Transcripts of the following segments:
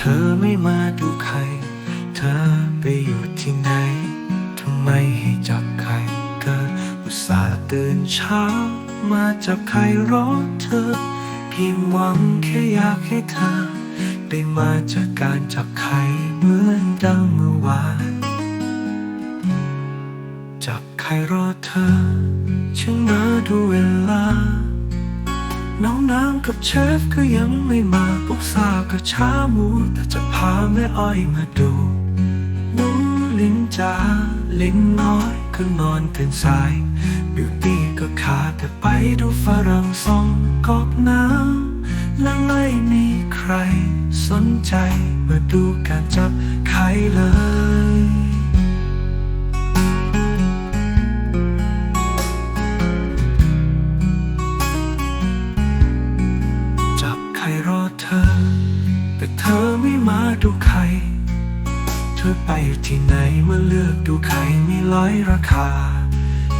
เธอไม่มาดูใคร เธอไปอยู่ที่ไหน ทำไมให้จับใคร เธออุตส่าห์ตื่นเช้า มาจับใครรอเธอเพียงหวังแค่อยากให้เธอ ได้มาจากการจับใครเหมือนดังเมื่อวาน จับใครรอเธอ ฉันมาดูเวลา กับเชฟก็ยังไม่มาปุกซากับช้ามู แต่จะพาแม่อ้อยมาดูนุ้งลิ้นจ้าลิ้นน้อยก็นอนตื่นสายบิวตี้ก็ขาดแต่ไปดูฝรั่งสองกอกน้ำและไม่มีใครสนใจมาดูการจับใครเลย มาดูไข่เธอไปที่ไหนเมื่อเลือกดูไข่มีร้อยราคา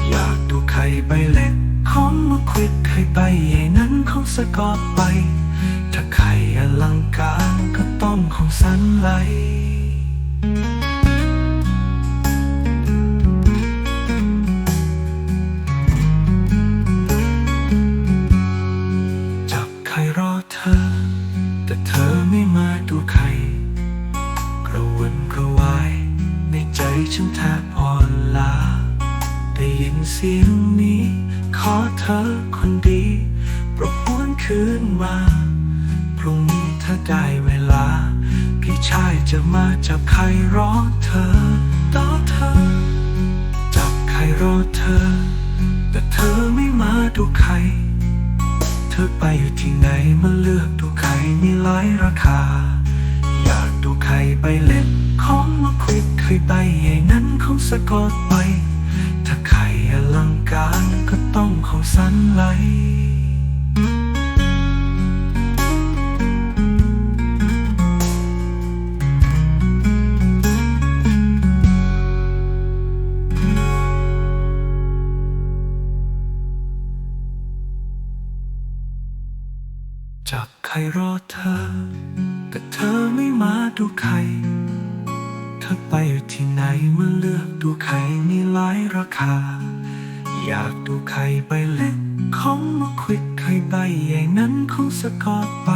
อยากดูไข่ใบเล็กของมาควิดไข่ใบใหญ่นั้นของสกอตไป ถ้าไข่อลังการก็ต้องของสันไหล ฉันแทบอ่อนล้าได้ยินเสียงนี้ ขอเธอคนดีโปรดหวนคืนมา พรุ่งนี้ถ้าได้เวลา พี่ชายจะมาจับใครรอเธอต่อเธอ จับใครรอเธอ แต่เธอไม่มาดูใคร เธอไปอยู่ที่ไหนมาเลือกดูใครมีหลายราคา อยากดูใครไปเล่น เคยไปใหญ่นั้นของสะกดไป ถ้าใครอลังการก็ต้องของสันไหลจับใครรอเธอ แต่เธอไม่มาดูใคร ธอไปที่ไหนเมื่อเลือกดูไข่มีหลายราคา อยากดูไข่ไปเล็กของมาควิดไข่ใบใหญ่นั้นของสกอตไป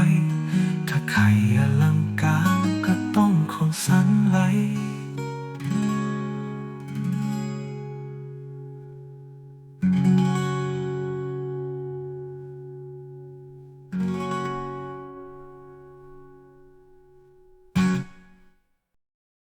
ถ้าไข่อะไร